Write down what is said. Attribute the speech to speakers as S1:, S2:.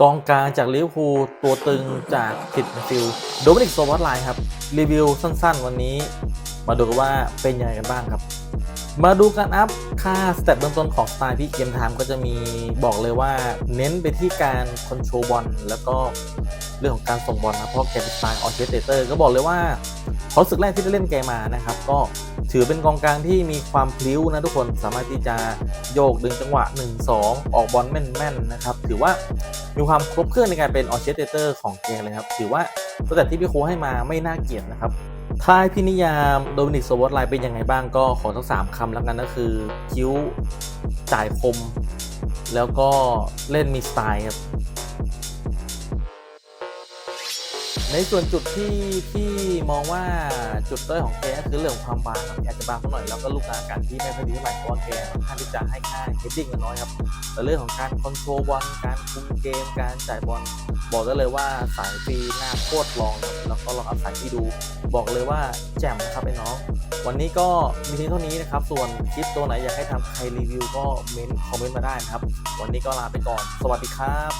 S1: กองกลางจากลิเวอร์พูลตัวตึงจากผิดฟิลโดมินิกโซบอสไลน์ครับ รีวิวสั้นๆ วันนี้ มาดูกันว่าเป็นยังไงกันบ้างครับ มาดูการอัพค่าสเต็ปเบื้องต้นของสไตล์ที่เกมไทม์ก็จะมีบอกเลยว่าเน้นไปที่การคอนโทรลบอลแล้วก็เรื่องของการส่งบอลนะเพราะแกเป็นสไตล์ออเคสเตอร์ก็บอกเลยว่า เขาสึกแรกที่ได้เล่นแกมานะครับ ก็ถือเป็นกองกลางที่มีความพลิ้วนะทุกคนสามารถที่จะโยกดึงจังหวะ 1-2 ออกบอลแม่นๆนะครับ ถือว่ามีความครบเครื่องในการเป็นออเคสเตอร์ของแกเลยครับ ถือว่าตั้งแต่ที่พี่โคให้มาไม่น่าเกลียดนะครับถ้าให้พี่นิยามโดมินิกโซวอตไลน์เป็นยังไงบ้างก็ขอทั้งสามคำแล้วกันก็คือ คิ้วจ่ายคม แล้วก็เล่นมีสไตล์ครับ ในส่วนจุดที่พี่มองว่าจุดด้อยของแกคือเรื่องความบางครับอากจะบางสักหน่อยแล้วก็ลูกกลางกันที่ไม่ค่อยดีเท่าไหร่เพราะแกค่อนข้างที่จะให้ค่าเฮดดิ้งมันน้อยครับแต่เรื่องของการคอนโทรลบอลการคุมเกม การจ่ายบอลบอกได้เลยว่าสายฟรีหน้าโคตรลองแล้วก็ลองเอาสายที่ดู บอกเลยว่าแจ่มนะครับไอ้น้อง วันนี้ก็มีเพียงเท่านี้นะครับ ส่วนคลิปตัวไหนอยากให้ทำใครรีวิวก็เม้นคอมเมนต์มาได้นะครับ วันนี้ก็ลาไปก่อน สวัสดีครับ